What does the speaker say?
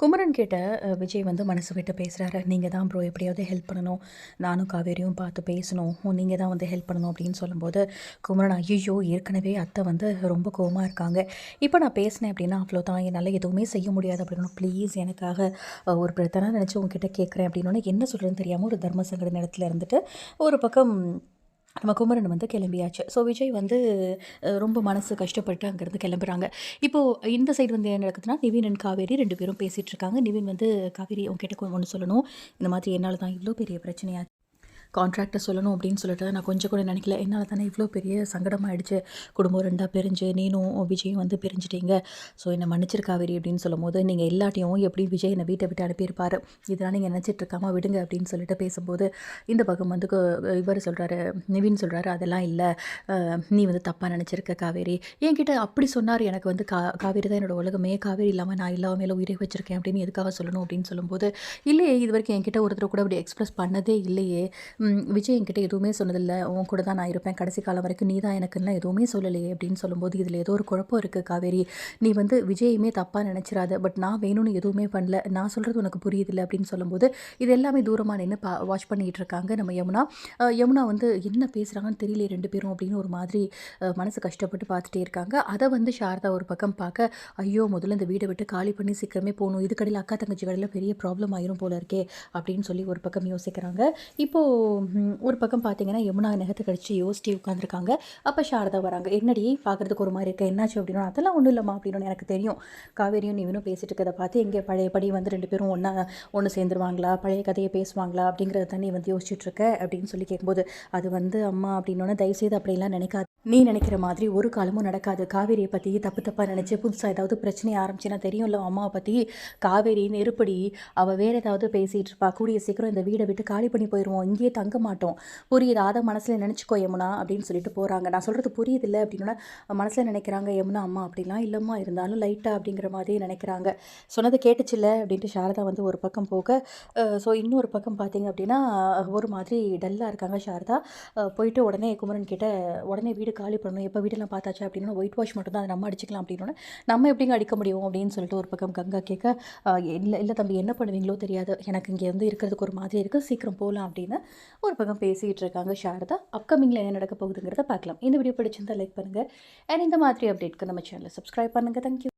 குமரன் கிட்ட விஜய் வந்து மனசு விட்டு பேசுகிறாரு நீங்கள் தான் ப்ரோ எப்படியாவது ஹெல்ப் பண்ணணும். நானும் காவேரியும் பார்த்து பேசணும். நீங்கள் தான் வந்து ஹெல்ப் பண்ணணும் அப்படின்னு சொல்லும்போது குமரன் ஐயோ ஏற்கனவே அத்தை வந்து ரொம்ப கோவமாக இருக்காங்க. இப்போ நான் பேசினேன் அப்படின்னா அவ்வளோ தான் என்னால் எதுவுமே செய்ய முடியாது அப்படின்னு ப்ளீஸ் எனக்காக ஒரு பிரச்சனை நினச்சி உங்ககிட்ட கேட்குறேன் அப்படின்னு என்ன சொல்கிறேன்னு தெரியாமல் ஒரு தர்ம சங்கட நேரத்தில் இருந்துட்டு ஒரு பக்கம் நம்ம குமரன் வந்து கிளம்பியாச்சு. ஸோ விஜய் வந்து ரொம்ப மனசு கஷ்டப்பட்டு அங்கேருந்து கிளம்புறாங்க. இப்போது இந்த சைடு வந்து என்ன நடக்குதுன்னா நிவின் அண்ட் காவேரி ரெண்டு பேரும் பேசிகிட்டு இருக்காங்க. நிவின் வந்து காவேரி உங்ககிட்ட ஒன்று சொல்லணும். இந்த மாதிரி என்னால் தான் இவ்வளோ பெரிய பிரச்சனையாச்சு கான்ட்ராக்டை சொல்லணும் அப்படின்னு சொல்லிட்டு நான் கொஞ்சம் கூட நினைக்கல. என்னால் தானே இவ்வளோ பெரிய சங்கடமாயிடுச்சு. குடும்பம் ரெண்டாக பிரிஞ்சு நீனும் விஜயும் வந்து பிரிஞ்சிட்டீங்க. ஸோ என்னை மன்னிச்சிரு காவேரி அப்படின்னு சொல்லும் போது நீங்கள் எல்லாட்டையும் எப்படி விஜய் என்னை வீட்டை விட்டு அனுப்பியிருப்பார்? இதெல்லாம் நீங்கள் நினச்சிட்டு விடுங்க அப்படின்னு சொல்லிட்டு பேசும்போது இந்த பக்கம் வந்து இவர் சொல்கிறாரு நிவின் சொல்கிறாரு அதெல்லாம் இல்லை. நீ வந்து தப்பாக நினச்சிருக்க காவேரி. என்கிட்ட அப்படி சொன்னார். எனக்கு வந்து கா காவேரி தான் என்னோடய உலகமே. காவேரி இல்லாமல் நான் இல்லாமல் மேலே உயிரை வச்சிருக்கேன் அப்படின்னு எதுக்காக சொல்லணும்? அப்படின்னு சொல்லும்போது இல்லையே இது வரைக்கும் என்கிட்ட ஒருத்தர் கூட அப்படி எக்ஸ்பிரஸ் பண்ணதே இல்லையே. விஜய் என்கிட்ட எதுவுமே சொன்னதில்லை. உன் கூட தான் நான் இருப்பேன். கடைசி காலம் வரைக்கும் நீ தான் எனக்குலாம் எதுவுமே சொல்லலையே அப்படின்னு சொல்லும்போது இதில் ஏதோ ஒரு குழப்பம் இருக்குது காவேரி. நீ வந்து விஜயுமே தப்பாக நினச்சிடாத பட் நான் வேணும்னு எதுவுமே பண்ணல. நான் சொல்கிறது உனக்கு புரியுதில்லை அப்படின்னு சொல்லும்போது இது எல்லாமே தூரமாக நின்று பா வாட்ச் பண்ணிகிட்டு இருக்காங்க நம்ம யமுனா. யமுனா வந்து என்ன பேசுகிறாங்கன்னு தெரியல ரெண்டு பேரும் அப்படின்னு ஒரு மாதிரி மனசு கஷ்டப்பட்டு பார்த்துட்டே இருக்காங்க. அதை வந்து சாரதா ஒரு பக்கம் பார்க்க ஐயோ முதல்ல இந்த வீடை விட்டு காலி பண்ணி சீக்கிரமே போகணும். இது கடையில் அக்கா தங்கச்சி கடையில் பெரிய ப்ராப்ளம் ஆயிரும் போல இருக்கே அப்படின்னு சொல்லி ஒரு பக்கம் யோசிக்கிறாங்க. இப்போது ஒரு பக்கம் பார்த்தீங்கன்னா யமுனா நகத்தை கடிச்சு யோசிச்சு உட்காந்துருக்காங்க அப்போ சாரதா வராங்க. என்னடி பார்க்குறதுக்கு ஒரு மாதிரி இருக்குது என்னாச்சு அப்படின்னா அதெல்லாம் ஒன்றும் இல்லைம்மா அப்படின்னு எனக்கு தெரியும். காவேரியும் நீவனும் பேசிட்டு இருக்கதை பார்த்து எங்கே பழையபடி வந்து ரெண்டு பேரும் ஒன்றா ஒன்று சேர்ந்துருவாங்களா? பழைய கதையை பேசுவாங்களா? அப்படிங்கிறத தான் நீ வந்து யோசிச்சுட்ருக்க அப்படின்னு சொல்லி கேட்கும்போது அது வந்து அம்மா அப்படின்னோடனே தயவுசெய்து அப்படிலாம் நினைக்காது நீ நினைக்கிற மாதிரி ஒரு காலமும் நடக்காது. காவேரியை பற்றி தப்பு தப்பாக நினச்சி புதுசாக ஏதாவது பிரச்சனையை ஆரம்பிச்சுன்னா தெரியும்ல அம்மாவை பற்றி காவேரி நெருப்படி அவள் வேறு ஏதாவது பேசிகிட்டு இருப்பா. கூடிய சீக்கிரம் இந்த வீடை விட்டு காலி பண்ணி போயிடுவோம் இங்கேயே தங்க மாட்டோம். புரியுது? அதை மனசில் நினச்சிக்கோ யமுனா அப்படின்னு சொல்லிட்டு போகிறாங்க நான் சொல்கிறது புரியுதில்லை அப்படின்னா மனசில் நினைக்கிறாங்க யமுனா அம்மா அப்படிலாம் இல்லைம்மா இருந்தாலும் லைட்டாக அப்படிங்கிற மாதிரி நினைக்கிறாங்க. சொன்னது கேட்டுச்சுல்ல அப்படின்ட்டு சாரதா வந்து ஒரு பக்கம் போக ஸோ இன்னொரு பக்கம் பார்த்தீங்க அப்படின்னா ஒரு மாதிரி டல்லாக இருக்காங்க சாரதா. போயிட்டு உடனே குமரன் கிட்ட உடனே வீடு காலி பண்ணணும் எப்போ வீடெல்லாம் பார்த்தாச்சு அப்படின்னா ஒயிட் வாஷ் மட்டும் தான் அதை நம்ம அடிச்சுக்கலாம் அப்படின்னு நம்ம எப்படிங்க அடிக்க முடியும் அப்படின்னு சொல்லிட்டு ஒரு பக்கம் கங்கா கேட்க இல்லை இல்லை தம்பி என்ன பண்ணுவீங்களோ தெரியாது. எனக்கு இங்கே வந்து இருக்கிறதுக்கு ஒரு மாதிரி இருக்குது சீக்கிரம் போகலாம் அப்படின்னு ஒரு பக்கம் பேசிகிட்டு இருக்காங்க ஷாரதா அப்கமிங்கில் என்ன நடக்க போகுதுங்கிறத பார்க்கலாம். இந்த வீடியோ பிடிச்சிருந்தா லைக் பண்ணுங்கள் அண்ட் இந்த மாதிரி அப்டேட்க்கு நம்ம சேனலை சப்ஸ்கிரைப் பண்ணுங்கள் தேங்க்யூ